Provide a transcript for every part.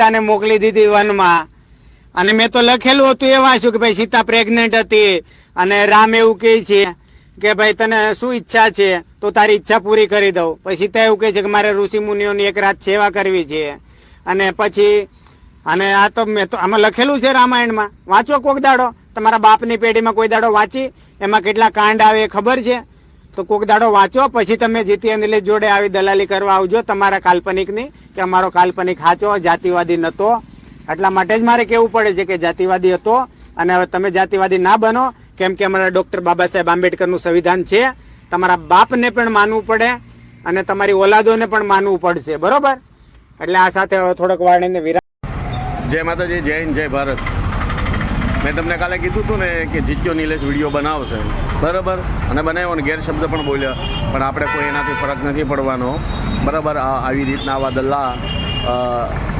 સીતાને મોકલી દીધી વનમાં. અને મેં તો લખેલું હતું એ વાંચ્યું કે ભાઈ સીતા પ્રેગ્નેન્ટ હતી અને રામ એવું કહે છે કે ભાઈ તને શું ઈચ્છા છે? તો તારી ઈચ્છા પૂરી કરી દઉં. પછી સીતા એવું કહે છે કે મારે ઋષિ મુનિઓની એક રાત સેવા કરવી છે. અને પછી, અને આ તો મેં તો આમાં લખેલું છે રામાયણમાં. વાંચો કોક દાડો. તમારા બાપની પેઢીમાં કોઈ દાડો વાંચી? એમાં કેટલા કાંડ આવે એ ખબર છે? તો કોક દાડો વાંચો, પછી તમે જીતી નિલેશ જોડે આવી દલાલી કરવા આવજો તમારા કાલ્પનિકની, કે અમારો કાલ્પનિક સાચો જાતિવાદી નહોતો એટલા માટે જ મારે કહેવું પડે છે કે જાતિવાદી હતો. અને હવે તમે જાતિવાદી ના બનો, કેમ કે અમારા ડૉક્ટર બાબા સાહેબ આંબેડકરનું સંવિધાન છે. તમારા બાપને પણ માનવું પડે અને તમારી ઓલાદોને પણ માનવું પડશે, બરોબર? એટલે આ સાથે હવે થોડોક વાળીને વિરામ. જય માતાજી, જય હિન્દ, જય ભારત. મેં તમને કાલે કીધું હતું ને કે જીત્યો નિલેશ વીડિયો બનાવશે. બરાબર? અને બનાવ્યો ને ગેરશબ્દ પણ બોલ્યા. પણ આપણે કોઈ એનાથી ફરક નથી પડવાનો. બરાબર? આવી રીતના આવા દલ્લા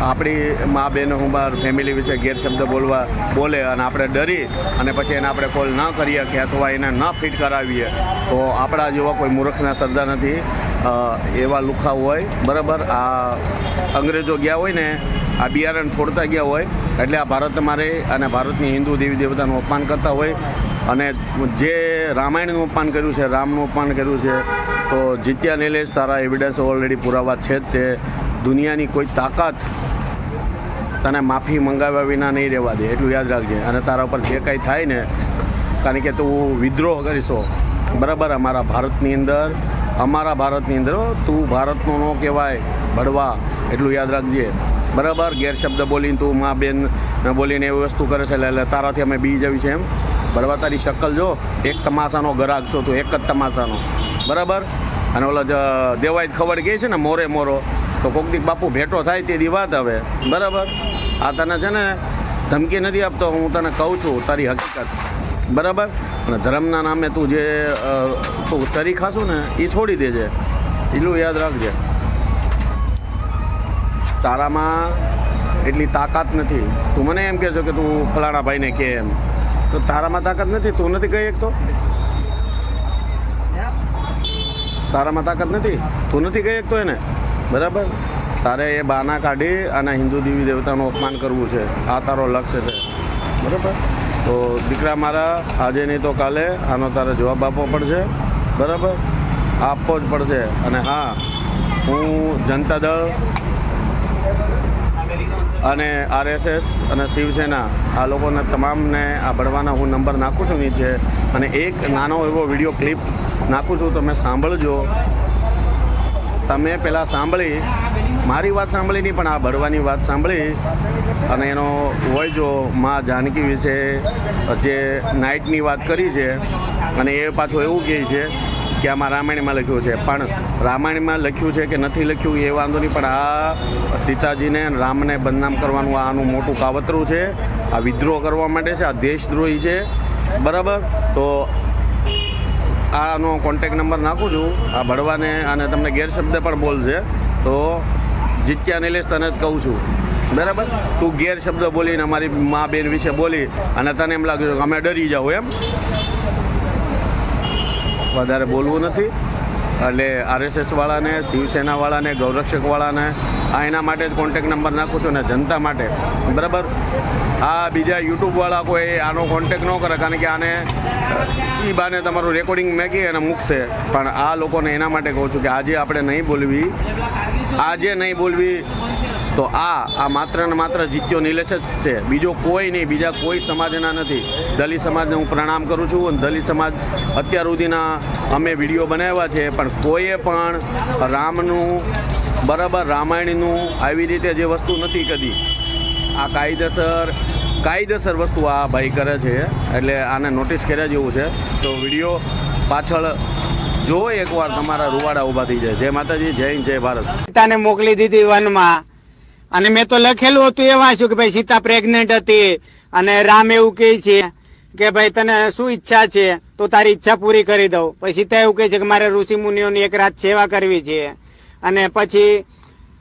આપણી મા બેન હું બાર ફેમિલી વિશે ગેરશબ્દ બોલવા બોલે અને આપણે ડરી અને પછી એને આપણે કોલ ન કરીએ કે અથવા એને ન ફિટ કરાવીએ. તો આપણા જેવા કોઈ મૂર્ખના શ્રદ્ધા નથી. એવા લુખા હોય, બરાબર? આ અંગ્રેજો ગયા હોય ને, આ બિયારણ છોડતા ગયા હોય, એટલે આ ભારત મારે અને ભારતની હિન્દુ દેવી દેવતાનું અપમાન કરતા હોય. અને જે રામાયણનું અપમાન કર્યું છે, રામનું અપમાન કર્યું છે, તો જીત્યા નિલેશ તારા એવિડન્સ ઓલરેડી પુરાવા છે જ તે. દુનિયાની કોઈ તાકાત તને માફી મંગાવ્યા વિના નહીં રહેવા દે, એટલું યાદ રાખજે. અને તારા ઉપર જે કાંઈ થાય ને, કારણ કે તું વિદ્રોહ કરીશો, બરાબર? અમારા ભારતની અંદર અમારા ભારતની અંદર તું ભારતનો ન કહેવાય ભડવા એટલું યાદ રાખજે. બરાબર? ગેરશબ્દ બોલીને તું મા બેન બોલીને એવી વસ્તુ કરે છે, એટલે તારાથી અમે બી જવી છે એમ. બળવા તારી શક્કલ જો, એક તમાશાનો ગ્રાહક છો તું, એક જ તમાશાનો બરાબર? અને ઓલા દેવાય ખબર કહે છે ને, મોરે મોરો. તો કોક દી બાપુ ભેટો થાય તે વાત હવે. બરાબર? આ તને છે ને ધમકી નથી આપતો, હું તને કહું છું, તારી હકીકત. બરાબર? અને ધર્મના નામે તું જે તું તરી ખાશું ને એ છોડી દેજે. એટલું યાદ રાખજે. તારામાં એટલી તાકાત નથી. તું મને એમ કહેશો કે તું ફલાણા ભાઈને કે એમ. તો તારામાં તાકાત નથી? તું નથી કહી શકતો? તારામાં તાકાત નથી? તું નથી કહી શકતો એને? બરાબર? તારે એ બાના કાઢી અને હિન્દુ દેવી દેવતાનું અપમાન કરવું છે. આ તારો લક્ષ્ય છે. બરાબર? તો દીકરા મારા, આજે નહીં તો કાલે, આનો તારે જવાબ આપવો પડશે. બરાબર? આપવો જ પડશે. અને હા, હું જનતા દળ અને આરએસએસ અને શિવસેના, આ લોકોના તમામને આ ભણવાના હું નંબર નાખું છું નીચે. અને એક નાનો એવો વીડિયો ક્લિપ નાખું છું, તમે સાંભળજો. તમે પહેલાં સાંભળી મારી વાત સાંભળી નહીં, પણ આ ભરવાની વાત સાંભળી. અને એનો હોય જો મા જાનકી વિશે જે નાઇટની વાત કરી છે, અને એ પાછું એવું કહે છે કે આમાં રામાયણમાં લખ્યું છે. પણ રામાયણમાં લખ્યું છે કે નથી લખ્યું એ વાંધો નહીં, પણ આ સીતાજીને રામને બદનામ કરવાનું આનું મોટું કાવતરું છે. આ વિદ્રોહ કરવા માટે છે, આ દેશદ્રોહી છે. બરાબર? તો આનો કોન્ટેક નંબર નાખું છું. આ ભડવાને અને તમને ગેરશબ્દ પણ બોલશે. તો જીત્યા નિલેશ તને જ કહું છું. બરાબર? તું ગેરશબ્દ બોલીને અમારી મા બેન વિશે બોલી અને તને એમ લાગ્યું કે અમે ડરી જાઉં એમ? વધારે બોલવું નથી. એટલે આરએસએસવાળાને શિવસેનાવાળાને શિવસેના વાળાને, ગૌરક્ષક વાળાને આ એના માટે જ કોન્ટેક નંબર નાખું છું ને જનતા માટે. બરાબર? આ બીજા યુટ્યુબવાળા કોઈ આનો કોન્ટેક ન કરે કારણ કે આને એ બાને તમારું રેકોર્ડિંગ મેકી અને મૂકશે. પણ આ લોકોને એના માટે કહું છું કે આજે આપણે નહીં બોલવી. આજે નહીં બોલવી, તો આ આ માત્ર ને માત્ર જીત્યો નિલેશ જ છે. બીજો કોઈ નહીં, બીજા કોઈ સમાજના નથી. દલિત સમાજને હું પ્રણામ કરું છું અને દલિત સમાજ અત્યાર સુધીના અમે વીડિયો બનાવ્યા છે, પણ કોઈએ પણ રામનું, બરાબર રામાયણનું આવી રીતે જે વસ્તુ નથી કદી. આ કાયદેસર કાયદેસર વસ્તુ આ ભાઈ કરે છે, એટલે આને નોટિસ કર્યા જેવું છે. તો વીડિયો પાછળ જો એકવાર તમારા રૂવાડા ઊભા થઈ જાય. જય માતાજી, જય જય ભારત. સીતાને મોકલી દીધી વનમાં. અને મેં તો લખેલું હતું એ વાંચ્યું કે ભાઈ સીતા પ્રેગ્નેન્ટ હતી અને રામ એવું કહે છે કે ભાઈ તને શું ઈચ્છા છે? તો તારી ઈચ્છા પૂરી કરી દઉં. પછી સીતા એવું કહે છે કે મારે ઋષિ મુનિઓની એક રાત સેવા કરવી છે. અને પછી,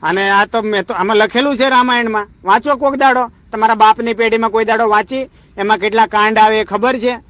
અને આ તો મેં તો આમાં લખેલું છે રામાયણમાં. વાંચો કોક દાડો. તમારા બાપની પેઢીમાં કોઈ દાડો વાંચી. એમાં કેટલા કાંડ આવે એ ખબર છે.